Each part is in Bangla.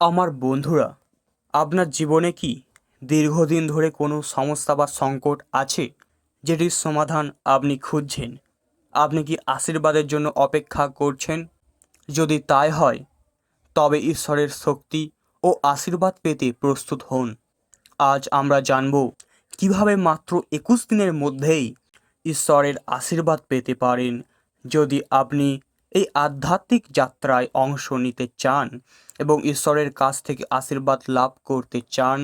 আমার বন্ধুরা, আপনার জীবনে কি দীর্ঘদিন ধরে কোনো সমস্যা বা সংকট আছে? যেটির সমাধান আপনি খুঁজছেন। আপনি কি আশীর্বাদের জন্য অপেক্ষা করছেন? যদি তাই হয়, তবে ঈশ্বরের শক্তি ও আশীর্বাদ পেতে প্রস্তুত হন। আজ আমরা জানব কীভাবে মাত্র একুশ দিনের মধ্যেই ঈশ্বরের আশীর্বাদ পেতে পারেন। যদি আপনি এই আধ্যাত্মিক যাত্রায় অংশ নিতে চান এবং ঈশ্বরের কাছ থেকে আশীর্বাদ লাভ করতে চান,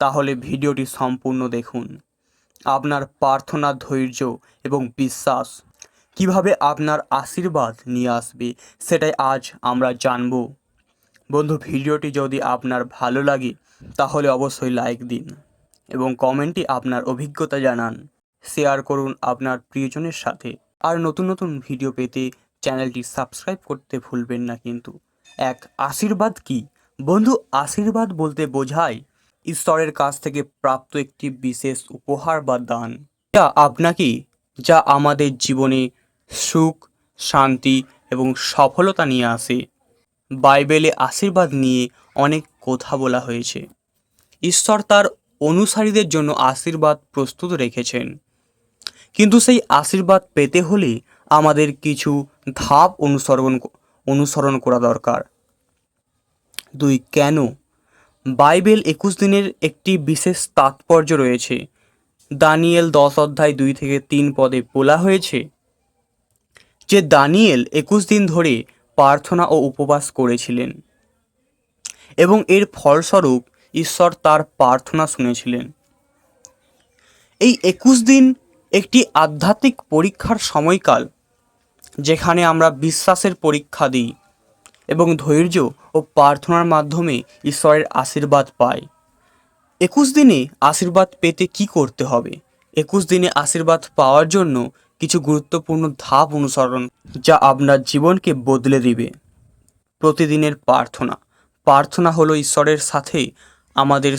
তাহলে ভিডিওটি সম্পূর্ণ দেখুন। আপনার প্রার্থনা, ধৈর্য এবং বিশ্বাস কীভাবে আপনার আশীর্বাদ নিয়ে আসবে সেটাই আজ আমরা জানব। বন্ধু, ভিডিওটি যদি আপনার ভালো লাগে, তাহলে অবশ্যই লাইক দিন এবং কমেন্টে আপনার অভিজ্ঞতা জানান। শেয়ার করুন আপনার প্রিয়জনের সাথে। আর নতুন নতুন ভিডিও পেতে চ্যানেলটি সাবস্ক্রাইব করতে ভুলবেন না কিন্তু। এক আশীর্বাদ কি? বন্ধু, আশীর্বাদ বলতে বোঝায় ঈশ্বরের কাছ থেকে প্রাপ্ত একটি বিশেষ উপহার বা দান। যা আপনাকে, যা আমাদের জীবনে সুখ, শান্তি এবং সফলতা নিয়ে আসে। বাইবেলে আশীর্বাদ নিয়ে অনেক কথা বলা হয়েছে। ঈশ্বর তার অনুসারীদের জন্য আশীর্বাদ প্রস্তুত রেখেছেন। কিন্তু সেই আশীর্বাদ পেতে হলে আমাদের কিছু ধাপ অনুসরণ অনুসরণ করা দরকার। দুই, কেন? বাইবেল একুশ দিনের একটি বিশেষ তাৎপর্য রয়েছে। দানিয়েল দশ অধ্যায় দুই থেকে তিন পদে বলা হয়েছে যে দানিয়েল একুশ দিন ধরে প্রার্থনা ও উপবাস করেছিলেন এবং এর ফলস্বরূপ ঈশ্বর তার প্রার্থনা শুনেছিলেন। এই একুশ দিন একটি আধ্যাত্মিক পরীক্ষার সময়কাল যেখানে আমরা বিশ্বাসের পরীক্ষা দিই এবং ধৈর্য ও প্রার্থনার মাধ্যমে ঈশ্বরের আশীর্বাদ পাই। একুশ দিনে আশীর্বাদ পেতে কি করতে হবে? একুশ দিনে আশীর্বাদ পাওয়ার জন্য কিছু গুরুত্বপূর্ণ ধাপ অনুসরণ যা আপনার জীবনকে বদলে দিবে। প্রতিদিনের প্রার্থনা। প্রার্থনা হলো ঈশ্বরের সাথে আমাদের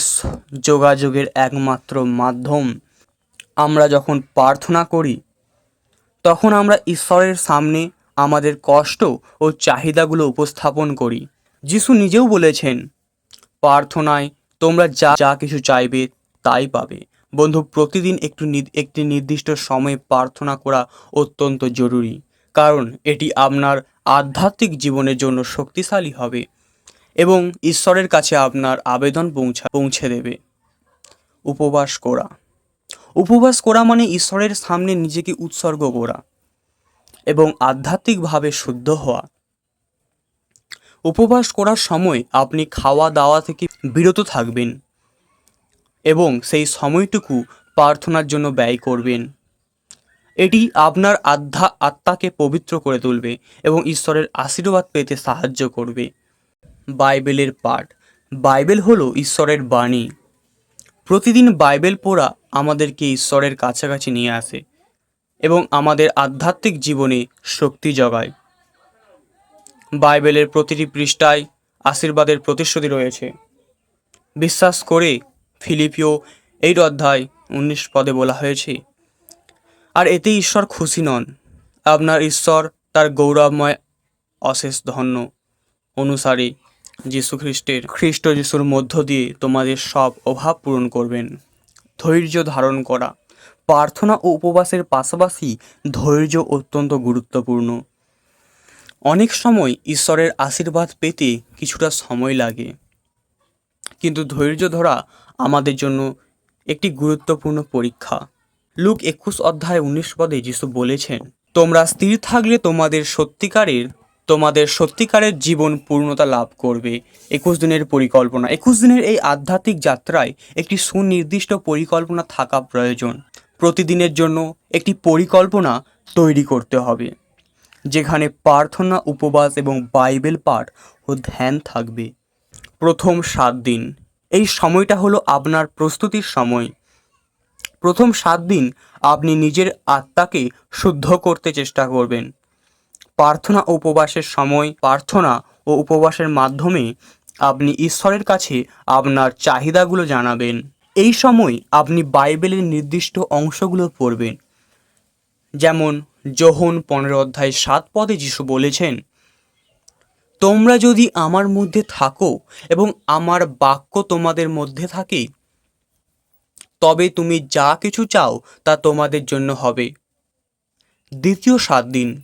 যোগাযোগের একমাত্র মাধ্যম। আমরা যখন প্রার্থনা করি তখন আমরা ঈশ্বরের সামনে আমাদের কষ্ট ও চাহিদাগুলো উপস্থাপন করি। যিশু নিজেও বলেছেন, প্রার্থনায় তোমরা যা যা কিছু চাইবে তাই পাবে। বন্ধু, প্রতিদিন একটু একটি নির্দিষ্ট সময়ে প্রার্থনা করা অত্যন্ত জরুরি, কারণ এটি আপনার আধ্যাত্মিক জীবনের জন্য শক্তিশালী হবে এবং ঈশ্বরের কাছে আপনার আবেদন পৌঁছা, পৌঁছে দেবে। উপবাস করা। উপবাস করা মানে ঈশ্বরের সামনে নিজেকে উৎসর্গ করা এবং আধ্যাত্মিকভাবে শুদ্ধ হওয়া। উপবাস করার সময় আপনি খাওয়া দাওয়া থেকে বিরত থাকবেন এবং সেই সময়টুকু প্রার্থনার জন্য ব্যয় করবেন। এটি আপনার আধ্যা, আত্মাকে পবিত্র করে তুলবে এবং ঈশ্বরের আশীর্বাদ পেতে সাহায্য করবে। বাইবেলের পাঠ। বাইবেল হলো ঈশ্বরের বাণী। প্রতিদিন বাইবেল পড়া আমাদেরকে ঈশ্বরের কাছাকাছি নিয়ে আসে এবং আমাদের আধ্যাত্মিক জীবনে শক্তি জগায়। বাইবেলের প্রতিটি পৃষ্ঠায় আশীর্বাদের প্রতিশ্রুতি রয়েছে। বিশ্বাস করে ফিলিপিও এই অধ্যায় উনিশ পদে বলা হয়েছে, আর এতে ঈশ্বর খুশি নন। আপনার ঈশ্বর তার গৌরবময় অশেষ ধন্য অনুসারে যীশু খ্রিস্টের খ্রিস্ট যিশুর মধ্য দিয়ে তোমাদের সব অভাব পূরণ করবেন। ধৈর্য ধারণ করা। প্রার্থনা ও উপবাসের পাশাপাশি ধৈর্য অত্যন্ত গুরুত্বপূর্ণ। অনেক সময় ঈশ্বরের আশীর্বাদ পেতে কিছুটা সময় লাগে। কিন্তু ধৈর্য ধরা আমাদের জন্য একটি গুরুত্বপূর্ণ পরীক্ষা। লুক একুশ অধ্যায় উনিশ পদে যিশু বলেছেন, তোমরা স্থির থাকলে তোমাদের সত্যিকারের তোমাদের সত্যিকারের জীবন পূর্ণতা লাভ করবে। একুশ দিনের পরিকল্পনা। একুশ দিনের এই আধ্যাত্মিক যাত্রায় একটি সুনির্দিষ্ট পরিকল্পনা থাকা প্রয়োজন। প্রতিদিনের জন্য একটি পরিকল্পনা তৈরি করতে হবে, যেখানে প্রার্থনা, উপবাস এবং বাইবেল পাঠ ও ধ্যান থাকবে। প্রথম সাত দিন। এই সময়টা হলো আপনার প্রস্তুতির সময়। প্রথম সাত দিন আপনি নিজের আত্মাকে শুদ্ধ করতে চেষ্টা করবেন। প্রার্থনা ও উপবাসের সময় প্রার্থনা ও উপবাসের মাধ্যমে আপনি ঈশ্বরের কাছে আপনার চাহিদাগুলো জানাবেন। এই সময় আপনি বাইবেলের নির্দিষ্ট অংশগুলো পড়বেন। যেমন যোহন পনেরো অধ্যায় সাত পদে যিশু বলেছেন, তোমরা যদি আমার মধ্যে থাকো এবং আমার বাক্য তোমাদের মধ্যে থাকে, তবে তুমি যা কিছু চাও তা তোমাদের জন্য হবে। দ্বিতীয় সাত দিন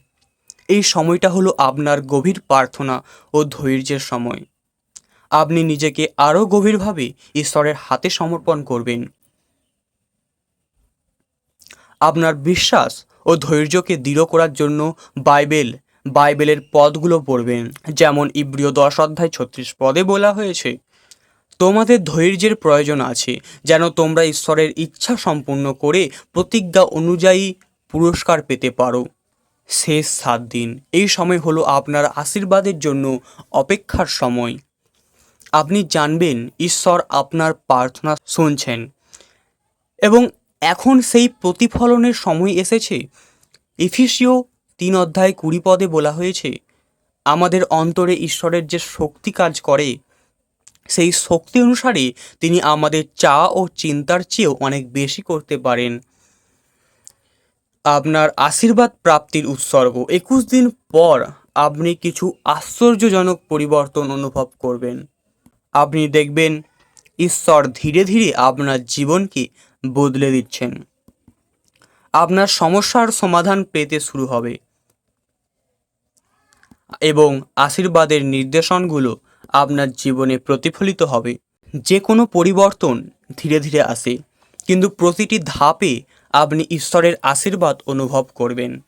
এই সময়টা হলো আপনার গভীর প্রার্থনা ও ধৈর্যের সময়। আপনি নিজেকে আরও গভীরভাবে ঈশ্বরের হাতে সমর্পণ করবেন। আপনার বিশ্বাস ও ধৈর্যকে দৃঢ় করার জন্য বাইবেল, বাইবেলের পদগুলো পড়বেন, যেমন ইব্রিয় দশ অধ্যায় ছত্রিশ পদে বলা হয়েছে, তোমাদের ধৈর্যের প্রয়োজন আছে, যেন তোমরা ঈশ্বরের ইচ্ছা সম্পূর্ণ করে প্রতিজ্ঞা অনুযায়ী পুরস্কার পেতে পারো। শেষ সাত দিন। এই সময় হলো আপনার আশীর্বাদের জন্য অপেক্ষার সময়। আপনি জানবেন ঈশ্বর আপনার প্রার্থনা শুনছেন। এবং এখন সেই প্রতিফলনের সময় এসেছে। ইফিসিও তিন অধ্যায় কুড়ি পদে বলা হয়েছে, আমাদের অন্তরে ঈশ্বরের যে শক্তি কাজ করে, সেই শক্তি অনুসারে তিনি আমাদের চা ও চিন্তার চেয়েও অনেক বেশি করতে পারেন। আপনার আশীর্বাদ প্রাপ্তির উৎসর্গ। একুশ দিন পর আপনি কিছু আশ্চর্যজনক পরিবর্তন অনুভব করবেন। আপনি দেখবেন ঈশ্বর ধীরে ধীরে আপনার জীবনকে বদলে দিচ্ছেন। আপনার সমস্যার সমাধান পেতে শুরু হবে। এবং আশীর্বাদের নির্দেশনগুলো আপনার জীবনে প্রতিফলিত হবে। যে কোনো পরিবর্তন ধীরে ধীরে আসে, কিন্তু প্রতিটি ধাপে আপনি ঈশ্বরের আশীর্বাদ অনুভব করবেন।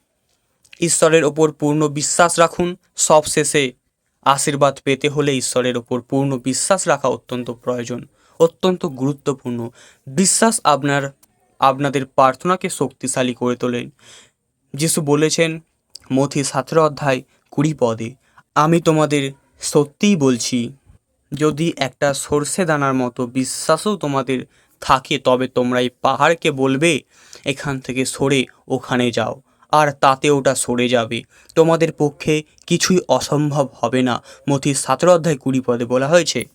ঈশ্বরের ওপর পূর্ণ বিশ্বাস রাখুন। সবশেষে আশীর্বাদ পেতে হলে ঈশ্বরের ওপর পূর্ণ বিশ্বাস রাখা অত্যন্ত প্রয়োজন, অত্যন্ত গুরুত্বপূর্ণ। বিশ্বাস আপনার, আপনাদের প্রার্থনাকে শক্তিশালী করে তোলেন যিশু বলেছেন মথি সতেরো অধ্যায় কুড়ি পদে, আমি তোমাদের সত্যিই বলছি, যদি একটা সর্ষে দানার মতো বিশ্বাসও তোমাদের থাকে, তবে তোমরা এই পাহাড়কে বলবে, এখান থেকে সরে ওখানে যাও। আর তাতে ওটা সরে যাবে। তোমাদের পক্ষে কিছুই অসম্ভব হবে না। মথি সতেরো অধ্যায় কুড়ি পদে বলা হয়েছে,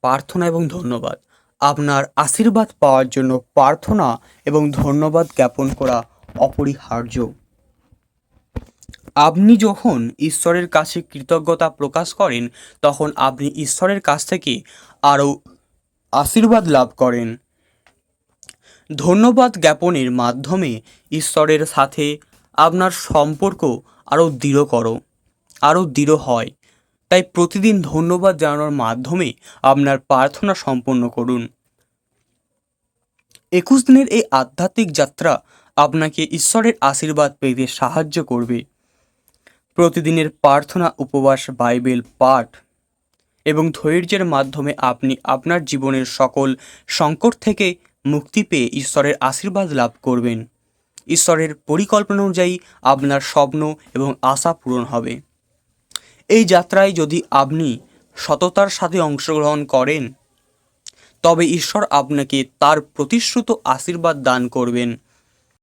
প্রার্থনা এবং ধন্যবাদ। আপনার আশীর্বাদ পাওয়ার জন্য প্রার্থনা এবং ধন্যবাদ জ্ঞাপন করা অপরিহার্য। আপনি যখন ঈশ্বরের কাছে কৃতজ্ঞতা প্রকাশ করেন, তখন আপনি ঈশ্বরের কাছ থেকে আরও আশীর্বাদ লাভ করেন। ধন্যবাদ জ্ঞাপনের মাধ্যমে ঈশ্বরের সাথে আপনার সম্পর্ক আরও দৃঢ় করো, আরও দৃঢ় হয়। তাই প্রতিদিন ধন্যবাদ জানানোর মাধ্যমে আপনার প্রার্থনা সম্পন্ন করুন। একুশ দিনের এই আধ্যাত্মিক যাত্রা আপনাকে ঈশ্বরের আশীর্বাদ পেতে সাহায্য করবে। প্রতিদিনের প্রার্থনা, উপবাস, বাইবেল পাঠ এবং ধৈর্যের মাধ্যমে আপনি আপনার জীবনের সকল সংকট থেকে মুক্তি পেয়ে ঈশ্বরের আশীর্বাদ লাভ করবেন। ঈশ্বরের পরিকল্পনা অনুযায়ী আপনার স্বপ্ন এবং আশা পূরণ হবে। এই যাত্রায় যদি আপনি সততার সাথে অংশগ্রহণ করেন, তবে ঈশ্বর আপনাকে তার প্রতিশ্রুত আশীর্বাদ দান করবেন।